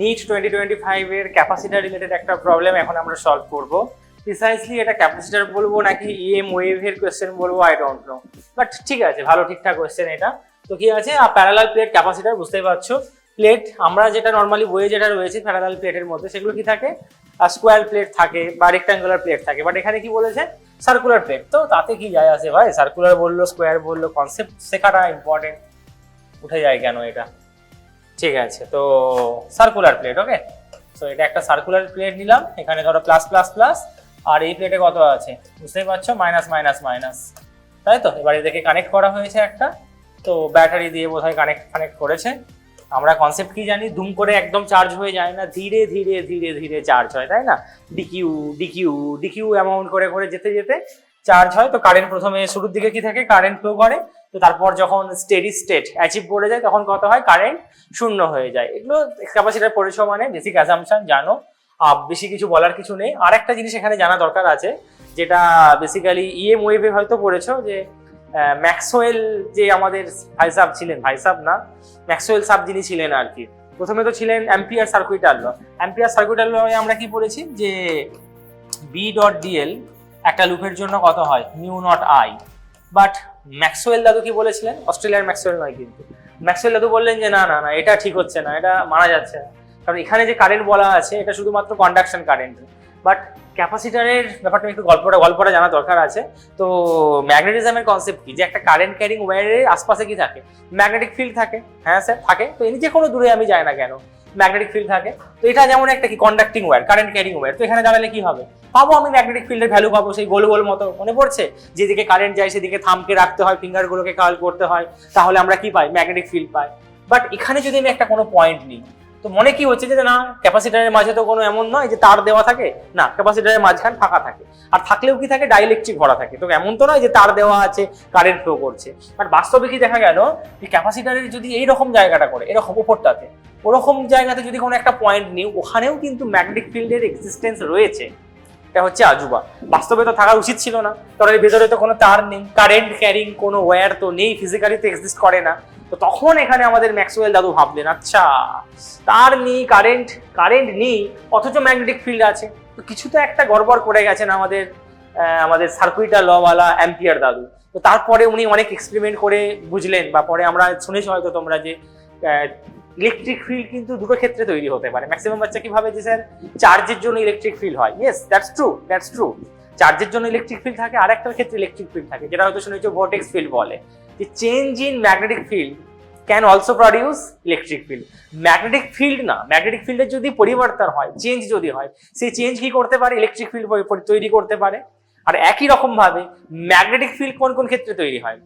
NEET twenty twenty ফাইভের capacitor related একটা problem এখন আমরা সলভ করব। প্রিসাইসলি এটা ক্যাপাসিটার বলব নাকি ইএম ওয়েভের কোয়েশ্চেন বলব? আই ডোন্ট নো বাট ঠিক আছে, ভালো ঠিকঠাক কোয়েশ্চেন এটা। তো কি আছে? প্যারালাল প্লেট ক্যাপাসিটার বুঝতেই পারছ। প্লেট আমরা যেটা নর্মালি বইয়ে যেটা রয়েছে প্যারালাল প্লেটের মধ্যে, সেগুলো কি থাকে? স্কোয়ার প্লেট থাকে বা রেক্টাঙ্গুলার প্লেট থাকে। বাট এখানে কি বলেছে? সার্কুলার প্লেট তো তাতে কি যায় আসে ভাই? সার্কুলার বলল স্কোয়ার বলল কনসেপ্ট শেখাটা ইম্পর্টেন্ট উঠে যায় কেন এটা? ঠিক আছে, তো সার্কুলার প্লেট ওকে তো এটা একটা সার্কুলার প্লেট নিলাম, এখানে ধরো প্লাস প্লাস প্লাস আর এই প্লেটে কত আছে? বুঝতেই পারছ? মাইনাস মাইনাস মাইনাস তাই তো? এবার এদেরকে কানেক্ট করা হয়েছে একটা। তো ব্যাটারি দিয়ে বোধহয় কানেক্ট কানেক্ট করেছে। আমরা কনসেপ্ট কি জানি? দুম করে একদম চার্জ হয়ে যায় না, ধীরে ধীরে ধীরে ধীরে চার্জ হয়, তাই না? ডিকিউ ডিকিউ ডিকিউ অ্যামাউন্ট করে করে যেতে যেতে চার্জ হয়, তো কারেন্ট প্রথমে শুরুর দিকে কি থাকে? কারেন্ট ফ্লো করে, তো তারপর যখন স্টেডি স্টেট অ্যাচিভ করে যায়, তখন কত হয়? কারেন্ট শূন্য হয়ে যায়। এগুলো ক্যাপাসিটার পড়েছো মানে বেসিক অ্যাজাম্পশন জানো। বেশি কিছু বলার কিছু নেই। আর একটা জিনিস এখানে জানা দরকার আছে, যেটা বেসিক্যালি ইএম ওয়েভে হয়তো পড়েছো যে ম্যাক্সওয়েল যে আমাদের ভাই সাহেব ছিলেন ভাই সাহেব না ম্যাক্সওয়েল সাব যিনি ছিলেন আর কি প্রথমে তো ছিলেন অ্যাম্পিয়ার সার্কুইটার ল অ্যাম্পিয়ার সার্কুইটার লয়ে আমরা কি পড়েছি? যে বি ডট ডিএল একটা লুপের জন্য কত হয়? Mu naught I. But Maxwell দাদু কি বলেছিলেন? অস্ট্রেলিয়ার ম্যাক্সওয়েল নয় কিন্তু। ম্যাক্সওয়েল দাদু বললেন যে, না না না, এটা ঠিক হচ্ছে না, এটা মানা যাচ্ছে না। কারণ এখানে যে কারেন্ট বলা আছে, এটা শুধুমাত্র কন্ডাকশন কারেন্ট বাট ক্যাপাসিটারের ব্যাপারটা একটু গল্পটা গল্পটা জানা দরকার আছে। তো ম্যাগনেটিজমের কনসেপ্ট কি? যে একটা কারেন্ট ক্যারিং ওয়্যারের আশপাশে কি থাকে? ম্যাগনেটিক ফিল্ড থাকে। হ্যাঁ স্যার থাকে। তো এনি যে কোনো দূরে আমি যাই না কেন? ম্যাগনেটিক ফিল্ড থাকে। তো এটা যেমন একটা কি conducting wire current carrying wire তো এখানে দাঁড়ালে কি হবে? পাবো আমি ম্যাগনেটিক ফিল্ডের ভ্যালু পাবো, সেই গোল গোল মতো মনে পড়ছে? যেদিকে কারেন্ট যায় সেদিকে থামকে রাখতে হয় ফিঙ্গারগুলোকে কাল করতে হয়। তাহলে আমরা কি পাই? ম্যাগনেটিক ফিল্ড পাই। বাট এখানে যদি আমি একটা কোনো পয়েন্ট নিই, তো মনে কি হচ্ছে যে না ক্যাপাসিটারের মাঝে তো কোনো এমন নয় যে তার দেওয়া থাকে? না ক্যাপাসিটারের মাঝখান ফাঁকা থাকে। আর থাকলেও কি থাকে? ডাইলেকট্রিক ভরা থাকে। তো এমন তো নয় যে তার দেওয়া আছে কারেন্ট ফ্লো করছে। বাট বাস্তবে কি দেখা গেল? যে ক্যাপাসিটারের যদি এই রকম জায়গাটা করে, এরকম উপরটাতে ওরকম জায়গাতে যদি কোনো একটা পয়েন্ট নিই, ওখানেও কিন্তু ম্যাগনেটিক ফিল্ডের এক্সিস্টেন্স রয়েছে। এটা হচ্ছে আজুবা। বাস্তবে তো থাকা উচিত ছিল না। কারণ এর ভেতরে তো কোনো তার নেই। কারেন্ট ক্যারিং কোনো ওয়্যার তো নেই ফিজিক্যালি তো এক্সিস্ট করে না। তো তখন এখানে আমাদের ম্যাক্সওয়েল দাদু ভাবলেন আচ্ছা তার নেই কারেন্ট কারেন্ট নেই, অথচ ম্যাগনেটিক ফিল্ড আছে। তো কিছু তো একটা গড়বড় করে গেছেন আমাদের আমাদের সার্কুইটার লওয়ালা অ্যাম্পিয়ার দাদু। তো তারপরে উনি অনেক এক্সপেরিমেন্ট করে বুঝলেন, বা পরে আমরা শুনেছি হয়তো তোমরা যে ইলেকট্রিক ফিল্ড কিন্তু দুটো ক্ষেত্রে তৈরি হতে পারে। ম্যাক্সিমাম বাচ্চা কি ভাবে যে স্যার চার্জের জন্য ইলেকট্রিক ফিল্ড হয়। Yes that's true that's true চার্জের জন্য ইলেকট্রিক ফিল্ড থাকে আর একটার ক্ষেত্রে ইলেকট্রিক ফিল্ড থাকে, যেটা হয়তো শুনেছো ভোটেক্স ফিল্ড বলে। যে change in magnetic field can also produce electric field magnetic field না ম্যাগনেটিক ফিল্ডের যদি পরিবর্তন হয় চেঞ্জ যদি হয়, সেই চেঞ্জ কি করতে পারে? ইলেকট্রিক ফিল্ড তৈরি করতে পারে। আর একই রকম ভাবে ম্যাগনেটিক ফিল্ড কোন কোন ক্ষেত্রে তৈরি হয়?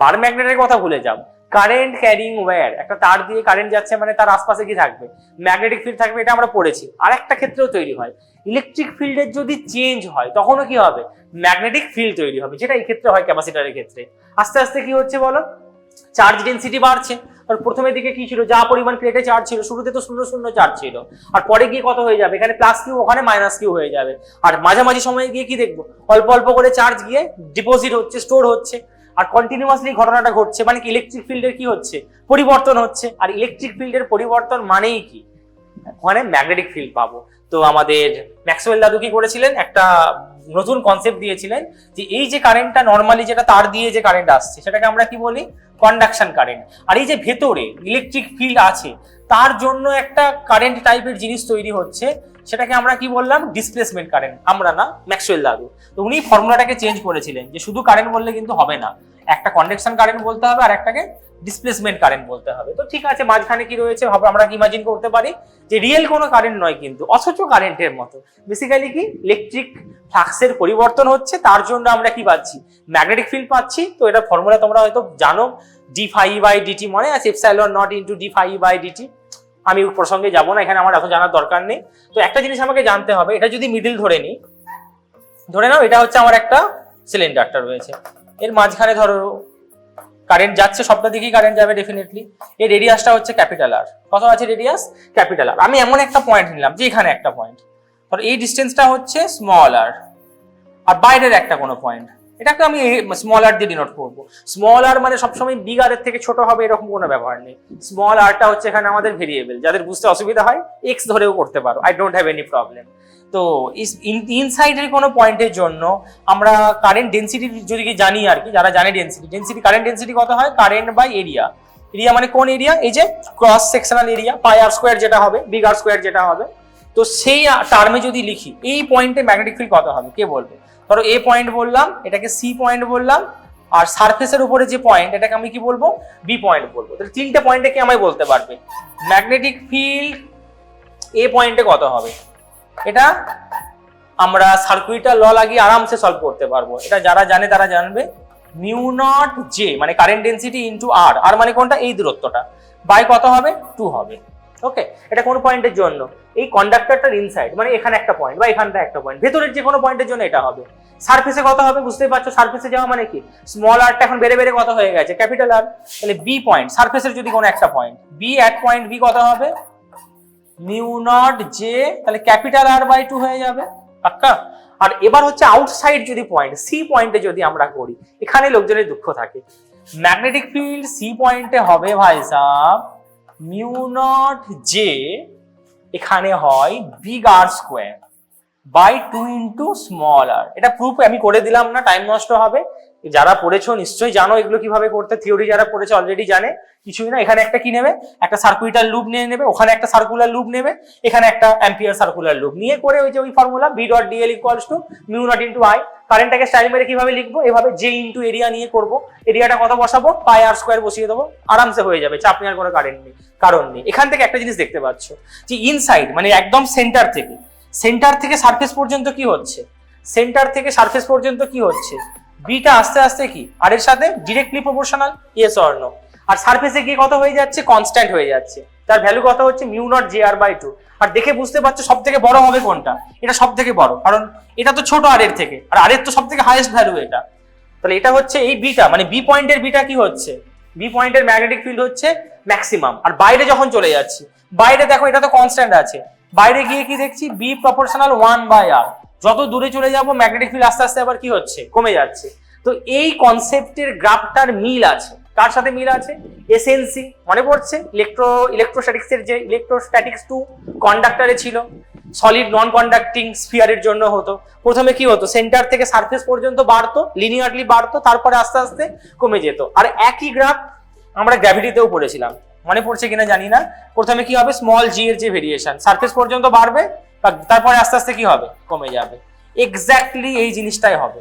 বার ম্যাগনেটের কথা ভুলে যাও। কারেন্ট ক্যারিং ওয়্যার একটা তার দিয়ে কারেন্ট যাচ্ছে মানে তার আশপাশে কি থাকবে? ম্যাগনেটিক ফিল্ড থাকবে, এটা আমরা পড়েছি। আর একটা ক্ষেত্রেও তৈরি হয়। ইলেকট্রিক ফিল্ডের যদি চেঞ্জ হয়, তখনও কি হবে? ম্যাগনেটিক ফিল্ড তৈরি হবে, যেটা এই ক্ষেত্রে হয় ক্যাপাসিটারের ক্ষেত্রে। আস্তে আস্তে কি হচ্ছে বলো? চার্জ ডেন্সিটি বাড়ছে। আর প্রথমের দিকে কি ছিল? যা পরিমাণ প্লেটে চার্জ ছিল, শুরুতে তো শূন্য শূন্য চার্জ ছিল। আর পরে গিয়ে কত হয়ে যাবে? এখানে প্লাস কিউ ওখানে মাইনাস কিউ হয়ে যাবে। আর মাঝামাঝি সময়ে গিয়ে কি দেখব? অল্প অল্প করে চার্জ গিয়ে ডিপোজিট হচ্ছে স্টোর হচ্ছে। আর কন্টিনিউয়াসলি ঘটনাটা ঘটছে মানে কি ইলেকট্রিক ফিল্ডের কি হচ্ছে? পরিবর্তন হচ্ছে। আর ইলেকট্রিক ফিল্ডের পরিবর্তন মানেই কি? ওখানে ম্যাগনেটিক ফিল্ড পাবো। তো আমাদের ম্যাক্সওয়েল দাদু কি করেছিলেন? একটা নতুন কনসেপ্ট দিয়েছিলেন যে এই যে কারেন্টটা নর্মালি যেটা তার দিয়ে যে কারেন্ট আসছে, সেটাকে আমরা কি বলি? কন্ডাকশন কারেন্ট আর এই যে ভেতরে ইলেকট্রিক ফিল্ড আছে, তার জন্য একটা কারেন্ট টাইপের জিনিস তৈরি হচ্ছে সেটাকে আমরা কি বললাম? ডিসপ্লেসমেন্ট কারেন্ট আমরা না ম্যাক্সওয়েল দাদু। তো উনি ফর্মুলাটাকে চেঞ্জ করেছিলেন যে শুধু কারেন্ট বললে কিন্তু হবে না। একটা কন্ডাকশন কারেন্ট বলতে হবে আর একটাকে ডিসপ্লেসমেন্ট কারেন্ট বলতে হবে। তো ঠিক আছে, মাঝখানে কি রয়েছে? ভাবো, আমরা কি ইমাজিন করতে পারি? যে রিয়েল কোনো কারেন্ট নয় কিন্তু, অথচ কারেন্টের মতো। বেসিক্যালি কি? ইলেকট্রিক ফ্লাক্সের পরিবর্তন হচ্ছে, তার জন্য আমরা কি পাচ্ছি? ম্যাগনেটিক ফিল্ড পাচ্ছি। তো এটা ফর্মুলা তোমরা হয়তো জানো। ডি ফাই বাই ডিটি মনে আছে? Epsilon naught into d phi by dt আমি প্রসঙ্গে যাব না, এখানে আমার এখন জানার দরকার নেই। তো একটা জিনিস আমাকে জানতে হবে, এটা যদি মিডিল ধরে নিই, ধরে নাও, এটা হচ্ছে আমার একটা সিলিন্ডারটা রয়েছে। এর মাঝখানে ধরো কারেন্ট যাচ্ছে, সবটা দিকেই কারেন্ট যাবে ডেফিনেটলি এর রেডিয়াসটা হচ্ছে ক্যাপিটাল আর কত আছে রেডিয়াস ক্যাপিটাল আর আমি এমন একটা পয়েন্ট নিলাম যে এখানে একটা পয়েন্ট ধর, এই ডিস্টেন্সটা হচ্ছে স্মল আর আর বাইরের একটা কোনো পয়েন্ট এটাকে আমি স্মল আর দিয়ে ডিনোট করব। স্মল আর মানে সবসময় বিগ আর এর থেকে ছোট হবে এরকম কোনো ব্যাপার নেই। স্মল আরটা হচ্ছে এখানে আমাদের ভেরিয়েবল যাদের বুঝতে অসুবিধা হয় এক্স ধরেও করতে পারো। I don't have any problem তো ইনসাইডের কোনো পয়েন্টের জন্য আমরা কারেন্ট ডেন্সিটি যদি জানি আর কি, যারা জানে ডেন্সিটি ডেন্সিটি কারেন্ট ডেন্সিটি কত হয়? কারেন্ট বাই এরিয়া এরিয়া মানে কোন এরিয়া এই যে cross sectional area pi r square যেটা হবে বিগ আর স্কোয়ার যেটা হবে। তো সেই টার্মে যদি লিখি, এই পয়েন্টে ম্যাগনেটিক ফিল্ড কত হবে? কে বলবে? ধরো এ পয়েন্ট বললাম, এটাকে সি পয়েন্ট বললাম, আর সারফেসের উপরে যে পয়েন্ট এটাকে আমি কি বলব? বি পয়েন্ট বলব। তাহলে তিনটে পয়েন্টে কি আমায় বলতে পারবে। ম্যাগনেটিক ফিল্ড এ পয়েন্টে কত হবে? এটা আমরা সার্কুইটার ল লাগিয়ে আরামসে সলভ করতে পারব। এটা যারা জানে তারা জানবে। মিউ নট জে মানে current density into r r মানে কোনটা? এই দূরত্বটা। বাই কত হবে? টু হবে। ওকে এটা কোন পয়েন্টের জন্য। এই কন্ডাক্টরটার ইনসাইড মানে এখানে একটা পয়েন্ট বা এখানটা একটা পয়েন্ট ভেতরের যে কোনো পয়েন্টের জন্য এটা হবে। সার্ফেসে কত হবে, বুঝতেই পারছ? সার্ফেসে যাওয়া মানে কি? স্মল আরটা এখন বেড়ে বেড়ে কত হয়ে গেছে। ক্যাপিটাল আর তাহলে বি পয়েন্ট সার্ফেসের যদি কোনো একটা point B at point B কত হবে? মিউ নট জে তাহলে ক্যাপিটাল আর বাই টু হয়ে যাবে। পাক্কা? আর এবার হচ্ছে আউটসাইড যদি পয়েন্ট সি পয়েন্টে যদি আমরা করি, এখানে লোকজনের দুঃখ থাকে। ম্যাগনেটিক ফিল্ড সি পয়েন্টে হবে ভাই সাহ মিউ নট জে এখানে হয় big R square by two into small r এটা প্রুফ আমি করে দিলাম না টাইম নষ্ট হবে। যারা পড়েছো নিশ্চয়ই জানো এগুলো কীভাবে করতে থিওরি যারা পড়েছে অলরেডি জানে, কিছুই না, এখানে একটা কি নেবে? একটা সার্কুইটার লুপ নিয়ে নেবে, ওখানে একটা সার্কুলার লুপ নেবে, এখানে একটা অ্যাম্পিয়ার সার্কুলার লুপ নিয়ে করে ওই যে ওই formula B dot dl equals to mu naught into I কারেন্টটাকে style মেরে কীভাবে লিখব? এভাবে জে ইন্টু এরিয়া নিয়ে করব। এরিয়াটা কত বসাবো? পাই আর স্কোয়ার বসিয়ে দেবো। আরামসে হয়ে যাবে, চাপ নেওয়ার কোনো কারেন্ট নেই, কারণ নেই। এখান থেকে একটা জিনিস দেখতে পাচ্ছ, যে ইনসাইড মানে একদম সেন্টার থেকে সেন্টার থেকে সারফেস পর্যন্ত কি হচ্ছে? সেন্টার থেকে সারফেস পর্যন্ত কি হচ্ছে? বিটা আস্তে আস্তে কি? আর এর সাথে directly proportional yes or no আর সারফেসে গিয়ে কত হয়ে যাচ্ছে? কনস্ট্যান্ট হয়ে যাচ্ছে। তার ভ্যালু কত হচ্ছে? Mu naught J R by two আর দেখে বুঝতে পারছ সব থেকে বড় হবে কোনটা? এটা সব থেকে বড়। কারণ এটা তো ছোট আর এর থেকে। আর আর এর তো সব থেকে হাইয়েস্ট ভ্যালু এটা। তাহলে এটা হচ্ছে এই বিটা মানে বি পয়েন্টের বিটা কি হচ্ছে? বি পয়েন্টের ম্যাগনেটিক ফিল্ড হচ্ছে ম্যাক্সিমাম আর বাইরে যখন চলে যাচ্ছি, বাইরে দেখো এটা তো কনস্ট্যান্ট আছে। বাইরে গিয়ে কি দেখছি? B proportional one by R যত দূরে চলে যাব ম্যাগনেটিক ফিল্ড আস্তে আস্তে আবার কি হচ্ছে? কমে যাচ্ছে। তো এই কনসেপ্টের গ্রাফটার মিল আছে। কার সাথে মিল আছে? এসএনসি মনে পড়ছে? ইলেকট্রো ইলেকট্রোস্ট্যাটিক্সের যে ইলেকট্রোস্ট্যাটিক্স টু কন্ডাক্টরে ছিল। সলিড নন কন্ডাক্টিং স্ফিয়ারের জন্য হতো। প্রথমে কি হতো? সেন্টার থেকে সারফেস পর্যন্ত বাড়তো লিনিয়ারলি বাড়তো, তারপরে আস্তে আস্তে কমে যেত। আর একই গ্রাফ আমরা গ্র্যাভিটিতেও পড়েছিলাম। মনে পড়ছে কিনা জানি না। প্রথমে কি হবে? স্মল জি এর যে ভেরিয়েশন সারফেস পর্যন্ত বাড়বে তারপরে আস্তে আস্তে কি হবে? কমে যাবে। এক্স্যাক্টলি এই জিনিসটাই হবে।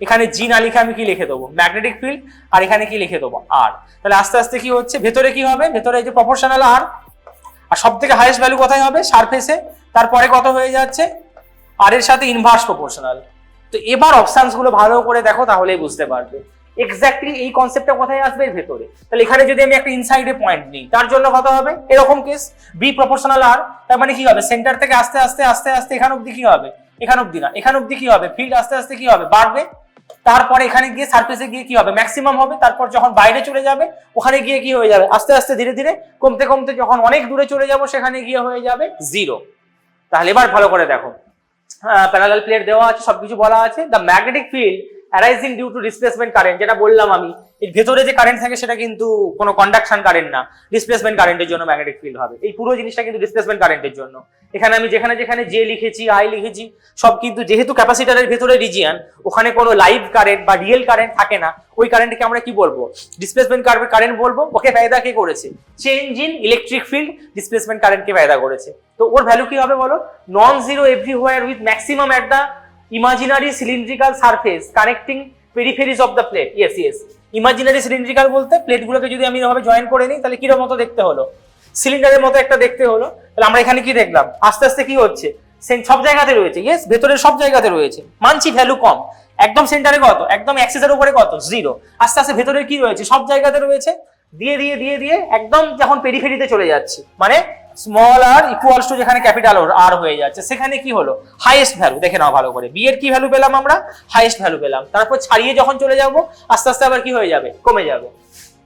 এখানে জি না লিখে আমি কি লিখে দেবো? ম্যাগনেটিক ফিল্ড আর এখানে কি লিখে দেবো? আর তাহলে আস্তে আস্তে কি হচ্ছে? ভেতরে কি হবে? ভেতরে এই যে প্রপোর্শনাল আর আর সব থেকে হাইয়েস্ট ভ্যালু কোথায় হবে? সারফেসে তারপরে কত হয়ে যাচ্ছে? আর এর সাথে ইনভার্স প্রপোর্শনাল তো এবার অপশনসগুলো ভালো করে দেখো, তাহলেই বুঝতে পারবে। এক্স্যাক্টলি এই কনসেপ্টটা কোথায় আসবে? এর ভেতরে। তাহলে এখানে যদি আমি একটা ইনসাইডে পয়েন্ট নিই, তার জন্য কত হবে? এরকম কেস বি প্রপোর্শনাল আর তার মানে কি হবে? সেন্টার থেকে আস্তে আস্তে আস্তে আস্তে এখান অব্দি কি হবে? এখান অব্দি না, এখান অব্দি কি হবে? ফিল্ড আস্তে আস্তে কি হবে? বাড়বে। তারপরে এখানে গিয়ে সারফেসে গিয়ে কি হবে? ম্যাক্সিমাম হবে। তারপর যখন বাইরে চলে যাবে, ওখানে গিয়ে কি হয়ে যাবে? আস্তে আস্তে, ধীরে ধীরে, কমতে কমতে যখন অনেক দূরে চলে যাব, সেখানে গিয়ে হয়ে যাবে জিরো তাহলে এবার ভালো করে দেখো। প্যারালাল প্লেট দেওয়া আছে, সবকিছু বলা আছে। The magnetic field arising due to displacement current যেটা বললাম আমি। এর ভেতরে যে কারেন্ট থাকে, সেটা কিন্তু কোনো কন্ডাকশন কারেন্ট না। ডিসপ্লেসমেন্ট কারেন্টের জন্য ম্যাগনেটিক ফিল্ড হবে। এই পুরো জিনিসটা কিন্তু ডিসপ্লেসমেন্ট কারেন্টের জন্য। এখানে আমি যেখানে যেখানে জে লিখেছি আই লিখেছি, সব কিন্তু যেহেতু ক্যাপাসিটারের ভেতরে রিজিয়ান ওখানে কোনো লাইভ কারেন্ট বা রিয়েল কারেন্ট থাকে না। ওই কারেন্টকে আমরা কি বলব? ডিসপ্লেসমেন্ট কারেন্ট বলব? ওকে ফায়দা কে করেছে? Change in electric field displacement কারেন্টকে ফায়দা করেছে। তো ওর ভ্যালু কি হবে বলো? Non zero everywhere with maximum at the imaginary cylindrical surface connecting peripheries of the plate yes yes imaginary cylindrical বলতে প্লেটগুলোকে যদি আমি এভাবে জয়েন করে নিই, তাহলে কীরকম মতো দেখতে হলো? সিলিন্ডারের মতো একটা দেখতে হলো। তাহলে আমরা এখানে কি দেখলাম? আস্তে আস্তে কি হচ্ছে? সব জায়গাতে রয়েছে। ইয়েস ভেতরের সব জায়গাতে রয়েছে। মানছি ভ্যালু কম। একদম সেন্টারে কত? একদম অ্যাক্সেসের উপরে কত? জিরো আস্তে আস্তে ভেতরে কি রয়েছে? সব জায়গাতে রয়েছে। দিয়ে দিয়ে দিয়ে দিয়ে একদম যখন পেরিফেরিতে চলে যাচ্ছি। মানে স্মল আর ইকুয়ালস টু যেখানে ক্যাপিটাল আর হয়ে যাচ্ছে, সেখানে কি হলো? হাইয়েস্ট ভ্যালু দেখে নাও ভালো করে। বি এর কি ভ্যালু পেলাম আমরা? হাইয়েস্ট ভ্যালু পেলাম। তারপর ছাড়িয়ে যখন চলে যাব, আস্তে আস্তে আবার কি হয়ে যাবে? কমে যাবে।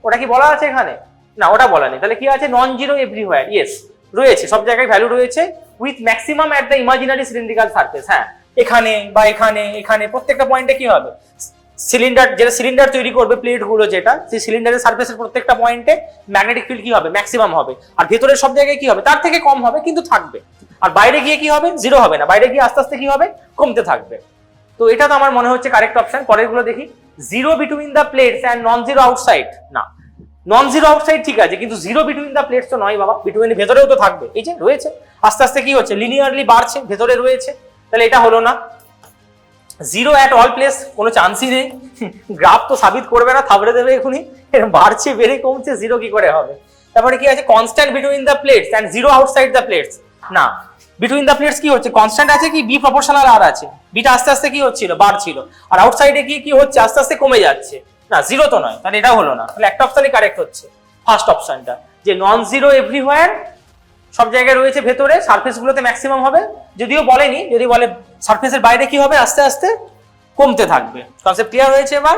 ওটা কি বলা আছে এখানে? না, ওটা বলা নেই। তাহলে কি আছে? নন জিরো এভরিওয়্যার ইয়েস রয়েছে, সব জায়গায় ভ্যালু রয়েছে with maximum at the imaginary cylindrical surface হ্যাঁ এখানে বা এখানে এখানে, প্রত্যেকটা পয়েন্টে কি হবে? সিলিন্ডার, যেটা সিলিন্ডার তৈরি করবে প্লেটগুলো যেটা, সেই সিলিন্ডারের সার্ফেসের প্রত্যেকটা পয়েন্টে ম্যাগনেটিক ফিল্ড কি হবে? ম্যাক্সিমাম হবে। আর ভেতরের সব জায়গায় কি হবে? তার থেকে কম হবে, কিন্তু থাকবে। আর বাইরে গিয়ে কি হবে? জিরো হবে না। বাইরে গিয়ে আস্তে আস্তে কি হবে? কমতে থাকবে। তো এটা তো আমার মনে হচ্ছে কারেক্ট অপশন পরেরগুলো দেখি। Zero between the plates and non zero outside না। নন জিরো আউটসাইড ঠিক আছে, কিন্তু জিরো বিটুইন দ্য প্লেটস তো নয় বাবা। বিটুইন ভেতরেও তো থাকবে। এই যে রয়েছে। আস্তে আস্তে কি হচ্ছে? লিনিয়ারলি বাড়ছে, ভেতরে রয়েছে। তাহলে এটা হলো না। জিরো অ্যাট অল প্লেস কোনো চান্সই নেই। গ্রাফ তো সাবিত করবে না, থাবড়ে দেবে এখনই। এর বাড়ছে, বেড়ে কমছে জিরো কি করে হবে? তারপরে কি আছে? Constant between the plates and zero outside the plates না বিটুইন দ্য প্লেটস কি হচ্ছে? কনস্ট্যান্ট আছে কি? বি প্রপোর্শনাল আর আছে। বিটা আস্তে আস্তে কি হচ্ছিল? বাড়ছিল। আর আউটসাইডে গিয়ে কি হচ্ছে? আস্তে আস্তে কমে যাচ্ছে। না জিরো তো নয়, তাহলে এটা হলো না। তাহলে একটা অপশনই কারেক্ট হচ্ছে। ফার্স্ট অপশনটা যে নন জিরো এভরিওয়্যার সব জায়গায় রয়েছে ভেতরে সার্ফেসগুলোতে ম্যাক্সিমাম হবে। যদিও বলেনি, যদি বলে সারফেসের বাইরে কি হবে, আস্তে আস্তে কমতে থাকবে। কনসেপ্ট ক্লিয়ার হয়েছে এবার?